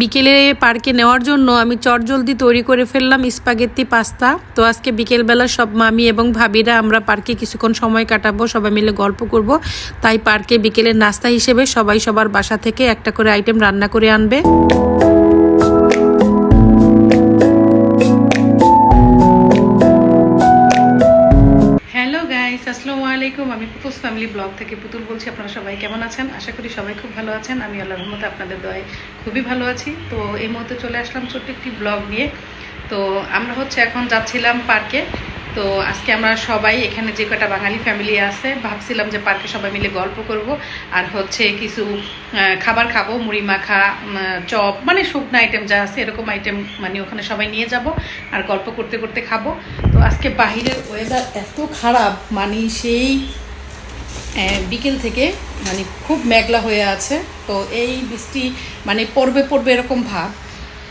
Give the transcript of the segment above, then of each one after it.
বিকেলে পার্কে নেওয়ার জন্য আমি চটজলদি তৈরি করে ফেললাম স্পাগেত্তি পাস্তা। তো আজকে বিকেলবেলা সব মামি এবং ভাবিরা আমরা পার্কে কিছুক্ষণ সময় কাটাবো, সবাই মিলে গল্প করব। তাই পার্কে বিকেলের নাস্তা হিসেবে সবাই সবার বাসা থেকে একটা করে আইটেম রান্না করে আনবে। আমি পুতুস ফ্যামিলি ব্লগ থেকে পুতুল বলছি, আপনারা সবাই কেমন আছেন? আশা করি সবাই খুব ভালো আছেন। আমি আল্লাহর রহমতে আপনাদের দয়ায় খুবই ভালো আছি। তো এই মুহূর্তে চলে আসলাম ছোট্ট একটি ব্লগ নিয়ে। তো আমরা হচ্ছে এখন যাচ্ছিলাম পার্কে তো আজকে আমরা সবাই এখানে যে কটা বাঙালি ফ্যামিলি আছে, ভাবছিলাম যে পার্কে সবাই মিলে গল্প করব আর হচ্ছে কিছু খাবার খাব, মুড়ি মাখা চপ মানে শুকনো আইটেম যা আছে, এরকম আইটেম মানে ওখানে সবাই নিয়ে যাব আর গল্প করতে করতে খাব। তো আজকে বাহিরের ওয়েদার এত খারাপ মানে সেই বিকেল থেকে মানে খুব মেঘলা হয়ে আছে। তো এই বৃষ্টি মানে পড়বে পড়বে এরকম ভাব।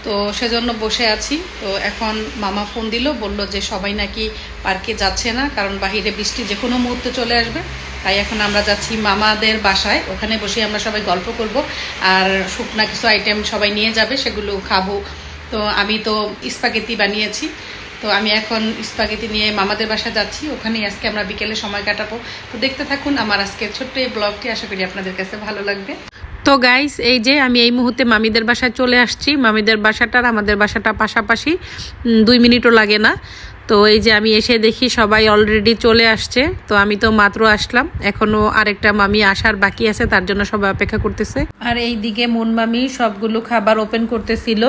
তো সেজন্য বসে আছি। তো এখন মামা ফোন দিল, বলল যে সবাই নাকি পার্কে যাচ্ছে না, কারণ বাহিরে বৃষ্টি যে কোনো মুহূর্তে চলে আসবে। তাই এখন আমরা যাচ্ছি মামাদের বাসায়। ওখানে বসে আমরা সবাই গল্প করব। আর শুকনা কিছু আইটেম সবাই নিয়ে যাবে, সেগুলো খাব। তো আমি তো স্পাগেতি বানিয়েছি। তো আমি এখন স্পাগেতি নিয়ে মামাদের বাসা যাচ্ছি। ওখানেই আজকে আমরা বিকেলে সময় কাটাবো। তো দেখতে থাকুন, আমার আজকে ছোট্ট এই ব্লগটি। আশা করি আপনাদের কাছে ভালো লাগবে। তো গাইস এই যে আমি এই মুহূর্তে মামিদের বাসায় চলে আসছি। মামিদের বাসাটার আমাদের বাসাটা পাশাপাশি দুই মিনিটও লাগে না। তো এই যে আমি এসে দেখি সবাই অলরেডি চলে আসছে। তো আমি তো মাত্র আসলাম। এখনও আরেকটা মামি আসার বাকি আছে, তার জন্য সবাই অপেক্ষা করতেছে। আর এই দিকে মন মামি সবগুলো খাবার ওপেন করতেছিল।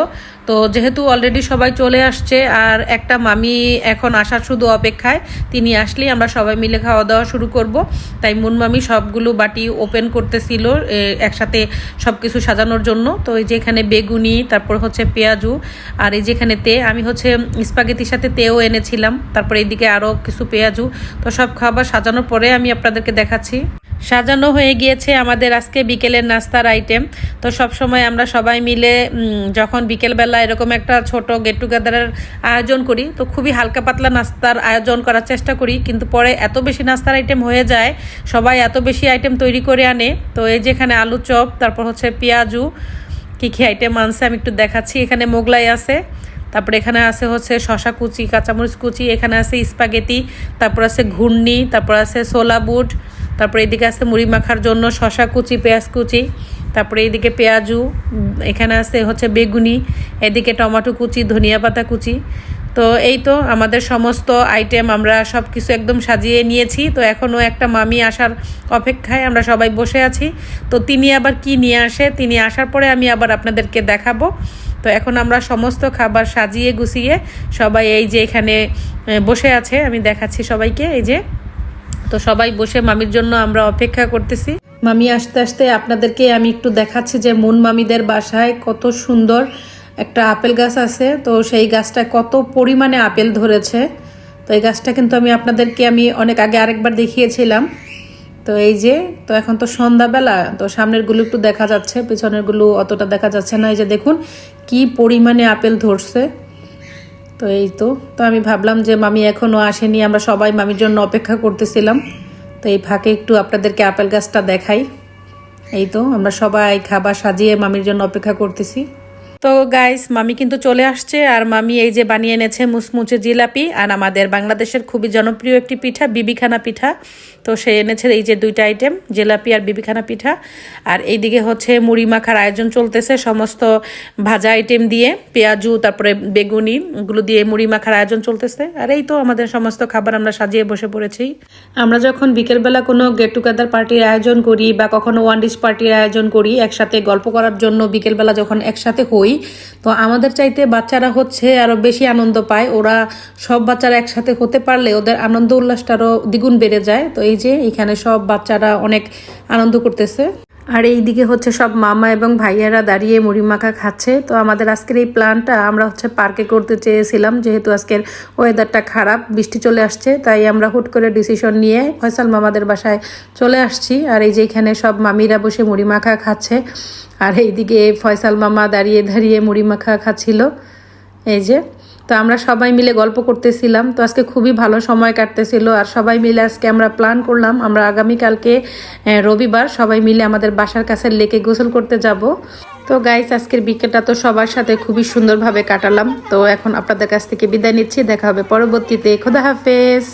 তো যেহেতু অলরেডি সবাই চলে আসছে, আর একটা মামি এখন আসার শুধু অপেক্ষায়, তিনি আসলেই আমরা সবাই মিলে খাওয়া দাওয়া শুরু করব। তাই মুন মামি সবগুলো বাটি ওপেন করতেছিল একসাথে সব কিছু সাজানোর জন্য। তো এই যে এখানে বেগুনি, তারপর হচ্ছে পেঁয়াজু, আর এই যেখানে তে, আমি হচ্ছে স্পাগেতির সাথে তেও এনেছিলাম তারপর এইদিকে আরও কিছু পেঁয়াজু। তো সব খাবার সাজানোর পরে আমি আপনাদেরকে দেখাচ্ছি। সাজানো হয়ে গিয়েছে আমাদের আজকে বিকেলের নাস্তার আইটেম তো সব সময় আমরা সবাই মিলে যখন বিকেলবেলা এরকম একটা ছোট গেট টুগেদারের আয়োজন করি, তো খুবই হালকা পাতলা নাস্তার আয়োজন করার চেষ্টা করি। কিন্তু পরে এত বেশি নাস্তার আইটেম হয়ে যায়, সবাই এত বেশি আইটেম তৈরি করে আনে। তো এই যেখানে আলু চপ, তারপর হচ্ছে পেঁয়াজু। কী কী আইটেম আনছে আমি একটু দেখাচ্ছি। এখানে মোগলাই আছে তারপরে এখানে আছে হচ্ছে শশা কুচি, কাঁচামরিচ কুচি, এখানে আছে স্পাগেতি, তারপর আছে ঘূর্ণি, তারপর আছে সোলা বুট, তারপরে এদিকে আছে মুড়ি মাখার জন্য শশা কুচি, পেঁয়াজ কুচি, তারপরে এইদিকে পেঁয়াজু, এখানে আছে হচ্ছে বেগুনি, এদিকে টমেটো কুচি, ধনিয়া পাতা কুচি। তো এই তো আমাদের সমস্ত আইটেম আমরা সব কিছু একদম সাজিয়ে নিয়েছি। তো এখনও একটা মামি আসার অপেক্ষায় আমরা সবাই বসে আছি। তো তিনি আবার কি নিয়ে আসে? তিনি আসার পরে আমি আবার আপনাদেরকে দেখাবো। তো এখন আমরা সমস্ত খাবার সাজিয়ে গুছিয়ে সবাই এই যে এখানে বসে আছে। আমি দেখাচ্ছি সবাইকে, এই যে। তো সবাই বসে মামির জন্য আমরা অপেক্ষা করতেছি। মামি আসতে আসতে আপনাদেরকে আমি একটু দেখাচ্ছি যে মুন মামিদের বাসায় কত সুন্দর একটা আপেল গাছ আছে। তো সেই গাছটায় কত পরিমাণে আপেল ধরেছে। তো এই গাছটা কিন্তু আমি আপনাদেরকে আমি অনেক আগে আরেকবার দেখিয়েছিলাম। তো এই যে, তো এখন তো সন্ধ্যাবেলা, তো সামনেরগুলো একটু দেখা যাচ্ছে, পিছনেরগুলো অতটা দেখা যাচ্ছে না। এই যে দেখুন, কি পরিমাণে আপেল ধরছে। তো এই তো তো আমি ভাবলাম যে মামি এখনও আসেনি, আমরা সবাই মামির জন্য অপেক্ষা করতেছিলাম। তো এই ফাঁকে একটু আপনাদেরকে আপেল গাছটা দেখাই। এই তো, আমরা সবাই খাবার সাজিয়ে মামির জন্য অপেক্ষা করতেছি। তো গাইস মামি কিন্তু চলে আসছে আর মামি এই যে বানিয়ে এনেছে মুচমুচে জিলাপি আর আমাদের বাংলাদেশের খুবই জনপ্রিয় একটি পিঠা, বিবিখানা পিঠা। তো সে এনেছে এই যে দুইটা আইটেম জিলাপি আর বিবিখানা পিঠা। আর এইদিকে হচ্ছে মুড়ি মাখার আয়োজন চলতেছে সমস্ত ভাজা আইটেম দিয়ে, পেঁয়াজু, তারপরে বেগুনি, এগুলো দিয়ে মুড়ি মাখার আয়োজন চলতেছে। আর এই তো আমাদের সমস্ত খাবার আমরা সাজিয়ে বসে পড়েছি। আমরা যখন বিকেলবেলা কোনো গেট টুগেদার পার্টির আয়োজন করি বা কখনো ওয়ান ডিশ পার্টির আয়োজন করি, একসাথে গল্প করার জন্য বিকেলবেলা যখন একসাথে হই তো আমাদের চাইতে বাচ্চারা হচ্ছে আরও বেশি আনন্দ পায়। ওরা সব বাচ্চারা একসাথে হতে পারলে ওদের আনন্দ উল্লাসটা আরও দ্বিগুণ বেড়ে যায়। তো এই যে এখানে সব বাচ্চারা অনেক আনন্দ করতেছে। আর এই দিকে হচ্ছে সব মামা এবং ভাইয়ারা দাঁড়িয়ে মুড়ি মাখা খাচ্ছে। তো আমাদের আজকের এই প্ল্যানটা আমরা হচ্ছে পার্কে করতে চেয়েছিলাম, যেহেতু আজকের ওয়েদারটা খারাপ, বৃষ্টি চলে আসছে, তাই আমরা হুট করে ডিসিশন নিয়ে ফয়সাল মামাদের বাসায় চলে আসছি। আর এই যে এখানে সব মামিরা বসে মুড়ি মাখা খাচ্ছে, আর এইদিকে ফয়সাল মামা দাঁড়িয়ে দাঁড়িয়ে মুড়ি মাখা খাচ্ছিল। এই যে তো আমরা সবাই মিলে গল্প করতেছিলাম। তো আজকে খুবই ভালো সময় কাটতেছিল আর সবাই মিলে আজকে আমরা প্ল্যান করলাম। আমরা আগামীকালকে রবিবার সবাই মিলে আমাদের বাসার কাছে লেকে গোসল করতে যাব। তো গাইস আজকের বিকেলটা তো সবার সাথে খুবই সুন্দরভাবে কাটালাম। তো এখন আপনাদের কাছ থেকে বিদায় নিচ্ছি। দেখা হবে পরবর্তীতে। খোদা হাফেজ।